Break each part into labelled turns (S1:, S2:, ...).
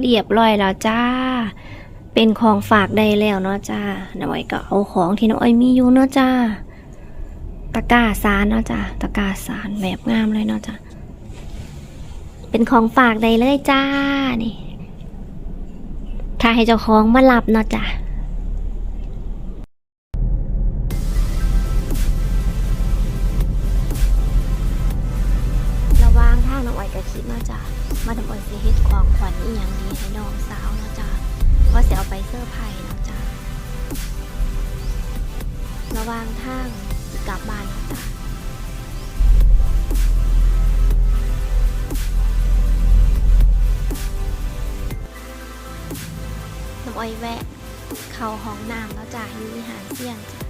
S1: เรียบร้อยแล้วจ้า เป็นของฝากได้แล้วเนาะจ้าน้าอ้อยก็เอาของที่น้าอ้อยมีอยู่เนาะจ้า ตะกร้าสารเนาะจ้า ตะกร้าสารแบบงามเลยเนาะจ้า เป็นของฝากได้เลยจ้า นี่ ถ้าให้เจ้าของมารับเนาะจ้า อยแวะ เข้าห้องน้ำแล้วจ้ะอยู่วิหารเสี่ยงจ้ะ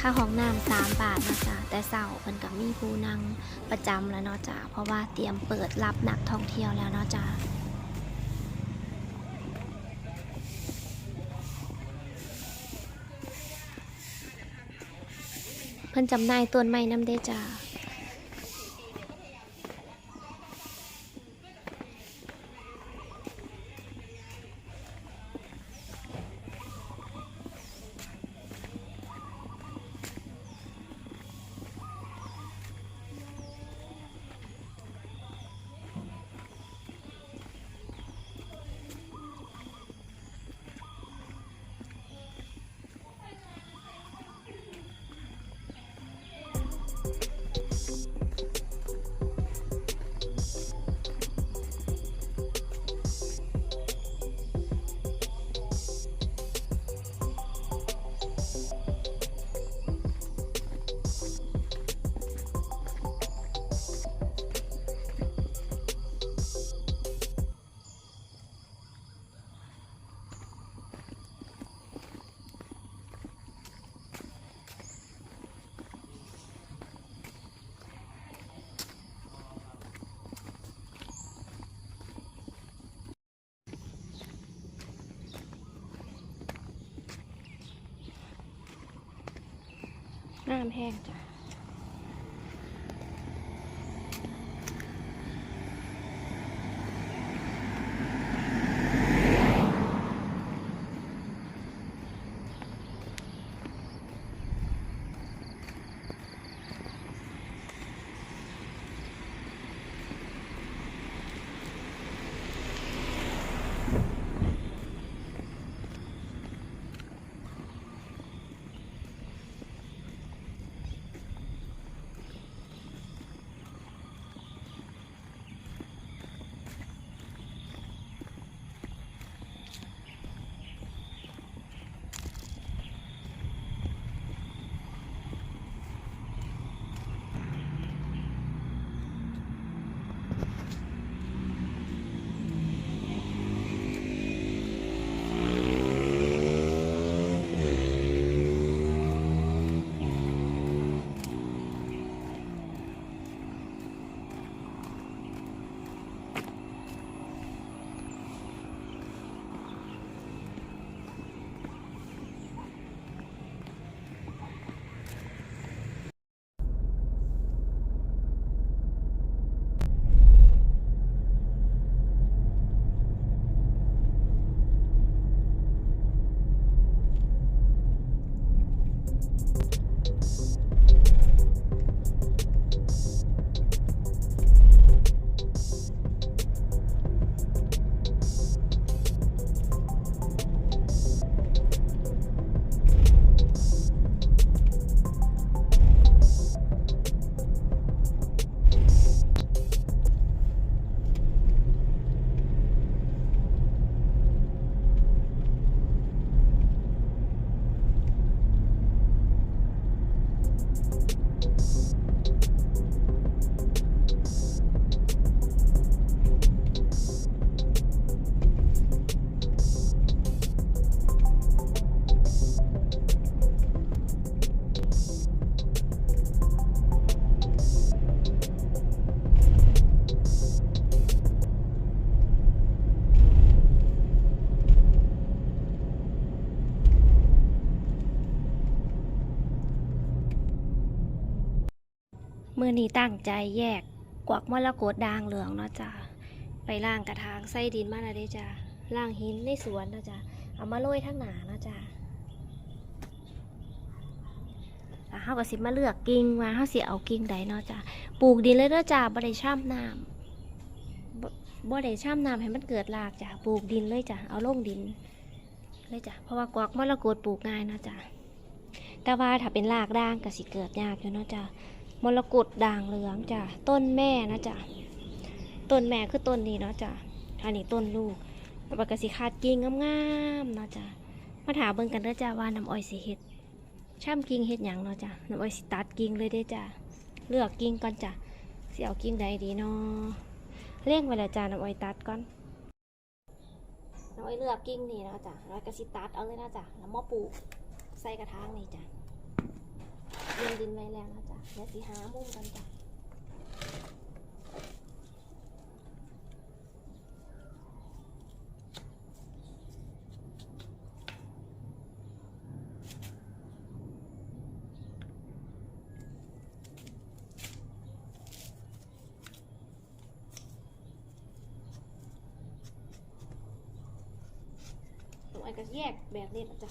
S1: ค่าห้องน้ำสามบาทนะจ้ะแต่เสาเพิ่นกับมีผู้นั่งประจำแล้วเนาะจ้าเพราะว่าเตรียมเปิดรับนักท่องเที่ยวแล้วเนาะจ้าเพิ่นจำนายต้นไม้น้ำเด้จ้าน้ำแห้งจ้ะ มื่อนี้ตั้งใจแยกกวักมรกตด่างเหลืองเนาะจ้าไปล่างกระถางใส่ดินมาแล้วเด้จ้าล่างหินในสวนเนาะจ้าเอามาโรยทั้งหนาเนาะจ้าแล้วเฮาก็สิมาเลือกกิ่งว่าเฮาสิเอากิ่งใดเนาะจ้าปลูกดินเลยเด้อจ้าบ่ได้ช่ำน้ำบ่ได้ช่ำน้ำให้มันเกิดรากจ้าปลูกดินเลยจ้าเอาลงดินเลยจ้าเพราะว่ากวักมรกตปลูกง่ายเนาะจ้าแต่ว่าถ้าเป็นรากด่างก็สิเกิดยากอยู่เนาะจ้า มรกตด่างเหลืองจ้าต้นแม่นะจ้าต้นแม่คือต้นนี้เนาะจ้ะอันนี้ต้นลูกแล้วก็สิขาดกิ่งงามๆเนาะจ้ะมาถามเบิ่งกันเด้อจ้าว่าน้ำอ้อยสิเฮ็ดช่ำกิ่งเฮ็ดหยังเนาะจ้ะน้ำอ้อยสิตัดกิ่งเลยเด้จ้ะเลือกกิ่งก่อนจ้ะสิเอากิ่งใดดีเนาะเลี้ยงไว้แล้วจ้ะน้ำอ้อยตัดก่อนน้ำอ้อยเลือกกิ่งนี่เนาะจ้ะแล้วก็สิตัดเอาเลยนะจ้ะแล้วมาปลูกใส่กระถางนี่จ้ะ เรียงดินไว้แล้วนะจ้ะแล้วสิหามุมกันจ้ะหนูไอ้ก็แยกแบบนี้นะจ๊ะ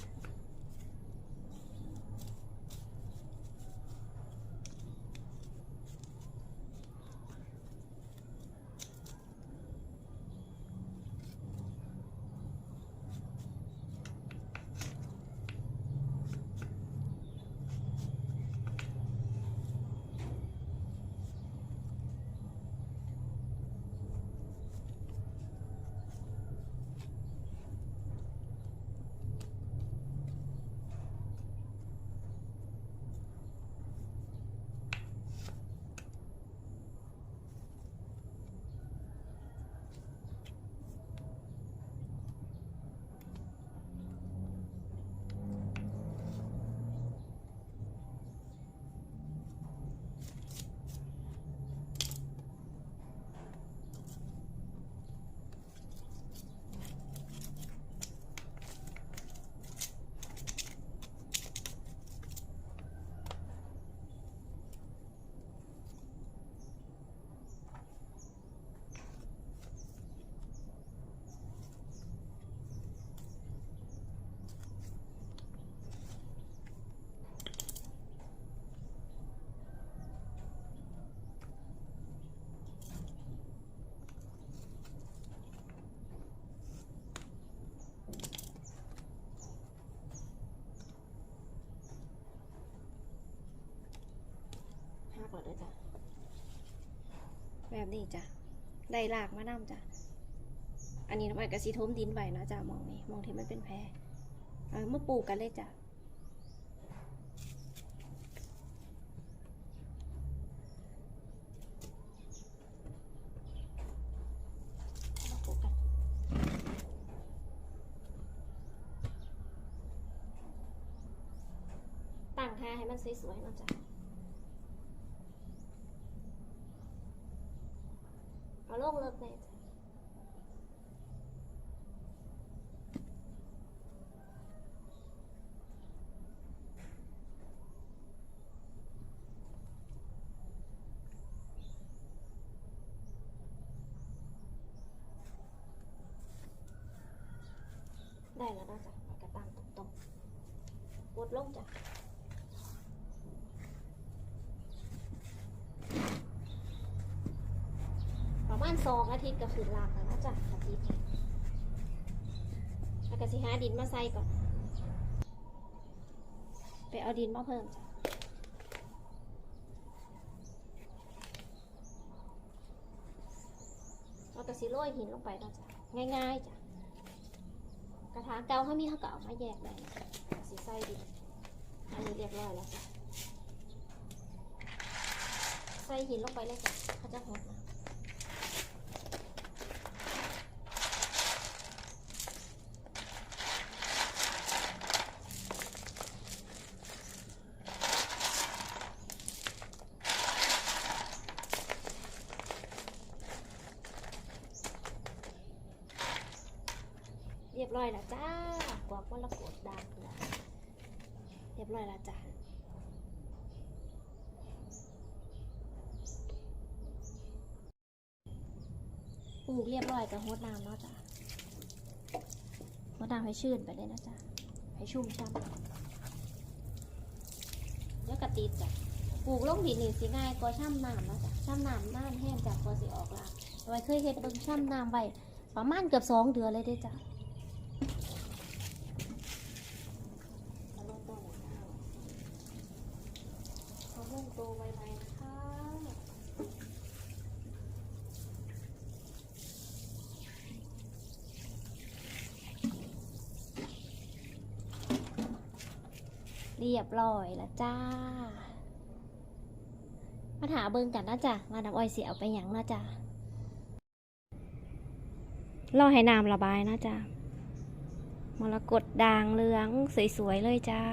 S1: แบบนี้จ้ะได้รากมะน้ำจ้ะอันนี้น้ำมันกระสีทมดินไว้เนาะจ้ะมองนี่มองที่มันเป็นแพรเอามาปลูกกันเลยจ้ะมาปลูกกันตั้งท่าให้มันสวยๆเนะจ้ะ เอาลงเลิกเลยจ้ะได้ แล้วนะจ๊ะกระตั้งตรงๆกดลงจ้ะประมาณสองอาทิตย์ก็ขึ้นหลากแล้วนะจ๊ะอาทิตย์แล้วก็สิหาดินมาใส่ก่อน ไปเอาดินมาเพิ่มจ้ะแล้วก็สิโรยหินลงไปนะจ๊ะง่ายๆจ้ะ ระถางเก่าเขามีเขาก็เอามาแยกได้สีไส้ดีอันนี้เรียบร้อยแล้วจ้ะใส่หินลงไปเลยจ้ะเขาจะหดนะ เรียบร้อยแล้วจ้ากวากมรกตด่างแล้วเรียบร้อยแล้วจ้าปลูกเรียบร้อยกับฮดน้ำเนาะจ้ะฮดน้ำให้ชื้นไปเลยนะจ๊ะให้ชุ่มช่ำแล้วก็ติดจ้ะปลูกลงดินนี่สิง่ายกว่าช่ำน้ำเนาะจ้ะช่ำน้ำน้ำแห้งจากกว่าสิออกลาไว้เคยเฮ็ดเบิ่งช่ำน้ำไว้ประมาณเกือบสองเดือนเลยเด้จ้ะเอาลงตัวหน่อยค่ะ เอาลงตัวไวๆนะคะเรียบร้อยแล้วจ้า มาถาเบิ่งกันนะจ๊ะมาน้ำอ้อยเสียเอาไปหยังนะจ๊ะรอให้น้ำระบายนะจ๊ะมรกตด่างเหลืองสวยๆเลยจ้า